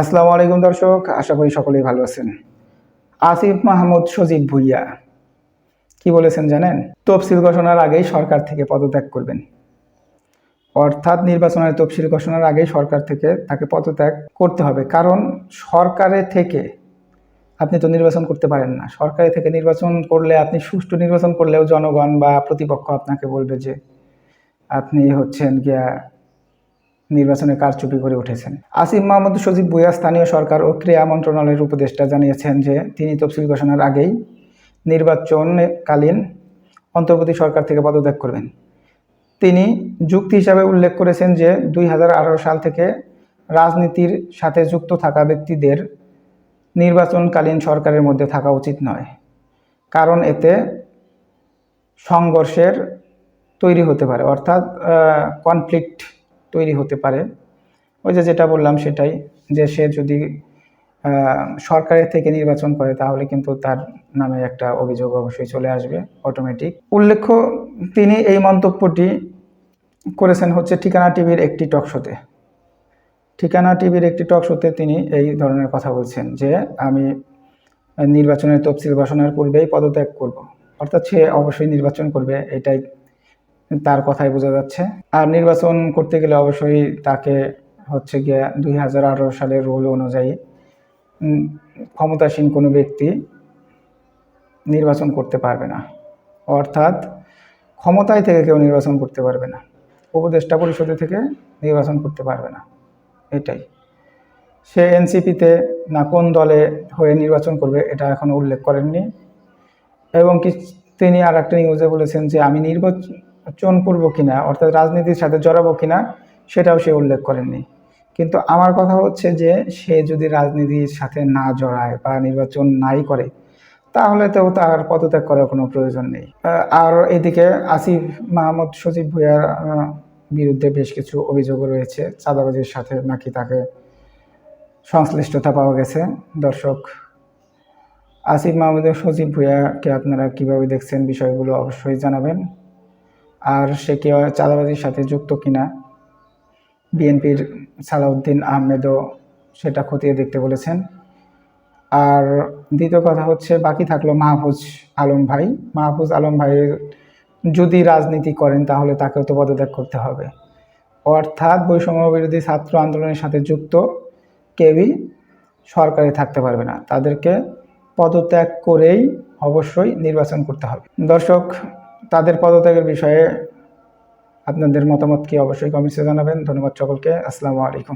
আসসালামু আলাইকুম দর্শক, আশা করি সকলেই ভালো আছেন। আসিফ মাহমুদ সজীব ভুইয়া, কি বলেছেন জানেন? তফসিল ঘোষণার আগেই সরকার থেকে পদত্যাগ করবেন। অর্থাৎ নির্বাচনের তফসিল ঘোষণার আগেই সরকার থেকে তাকে পদত্যাগ করতে হবে। কারণ সরকারে থেকে আপনি তো নির্বাচন করতে পারেন না। সরকারে থেকে নির্বাচন করলে, আপনি সুষ্ঠু নির্বাচন করলেও জনগণ বা প্রতিপক্ষ আপনাকে বলবে যে আপনি হচ্ছেন গিয়া নির্বাচনে কারচুপি করে উঠেছেন। আসিফ মাহমুদ সজীব বুয়া স্থানীয় সরকার ও ক্রীড়া মন্ত্রণালয়ের উপদেষ্টা জানিয়েছেন যে, তিনি তফসিল ঘোষণার আগেই নির্বাচনকালীন অন্তর্বর্তী সরকার থেকে পদত্যাগ করবেন। তিনি যুক্তি হিসাবে উল্লেখ করেছেন যে, দুই হাজার আঠারো সাল থেকে রাজনীতির সাথে যুক্ত থাকা ব্যক্তিদের নির্বাচনকালীন সরকারের মধ্যে থাকা উচিত নয়। কারণ এতে সংঘর্ষের তৈরি হতে পারে, অর্থাৎ কনফ্লিক্ট তৈরি হতে পারে। ওই যে যেটা বললাম সেটাই, যে সে যদি সরকারের থেকে নির্বাচন করে তাহলে কিন্তু তার নামে একটা অভিযোগ অবশ্যই চলে আসবে অটোমেটিক উল্লেখ্য, তিনি এই মন্তব্যটি করেছেন হচ্ছে ঠিকানা টিভির একটি টক শোতে ঠিকানা টিভির একটি টক শোতে তিনি এই ধরনের কথা বলছেন যে, আমি নির্বাচনের তফসিল ঘোষণার পূর্বেই পদত্যাগ করব। অর্থাৎ সে অবশ্যই নির্বাচন করবে, এটাই তার কথাই বোঝা যাচ্ছে। আর নির্বাচন করতে গেলে অবশ্যই তাকে হচ্ছে গিয়ে দুই হাজার আঠারো সালের রুল অনুযায়ী ক্ষমতাসীন কোনো ব্যক্তি নির্বাচন করতে পারবে না। অর্থাৎ ক্ষমতায় থেকে কেউ নির্বাচন করতে পারবে না। উপদেষ্টা পরিষদে থেকে নির্বাচন করতে পারবে না। এটাই। সে এনসিপিতে না কোন দলে হয়ে নির্বাচন করবে এটা এখনও উল্লেখ করেননি। এবং কি তিনি আর একটা নিউজে বলেছেন যে, আমি নির্বাচন করব কিনা, অর্থাৎ রাজনীতির সাথে জড়াবো কিনা, সেটাও সে উল্লেখ করেননি। কিন্তু আমার কথা হচ্ছে যে, সে যদি রাজনীতির সাথে না জড়ায় বা নির্বাচন নাই করে, তাহলে তো তার পদত্যাগ করার কোনো প্রয়োজন নেই। আর এদিকে আসিফ মাহমুদ সজীব ভুইয়ার বিরুদ্ধে বেশ কিছু অভিযোগও রয়েছে। চাঁদাবাজির সাথে নাকি তাকে সংশ্লিষ্টতা পাওয়া গেছে। দর্শক, আসিফ মাহমুদের সজীব ভুইয়াকে আপনারা কীভাবে দেখছেন, বিষয়গুলো অবশ্যই জানাবেন। আর সে কি চাঁদাবাজির সাথে যুক্ত কিনা? বিএনপির সালাউদ্দিন আহমেদও সেটা খতিয়ে দেখতে বলেছেন। আর দ্বিতীয় কথা হচ্ছে, বাকি থাকল মাহফুজ আলম ভাই। মাহফুজ আলম ভাইয়ের যদি রাজনীতি করেন, তাহলে তাকেও তো পদত্যাগ করতে হবে। অর্থাৎ বৈষম্য বিরোধী ছাত্র আন্দোলনের সাথে যুক্ত কেউই সরকারে থাকতে পারবে না। তাদেরকে পদত্যাগ করেই অবশ্যই নির্বাচন করতে হবে। দর্শক তাদের পদত্যাগের বিষয়ে আপনাদের মতামত কি অবশ্যই কমেন্টসে জানাবেন। ধন্যবাদ সকলকে। আসসালামু আলাইকুম।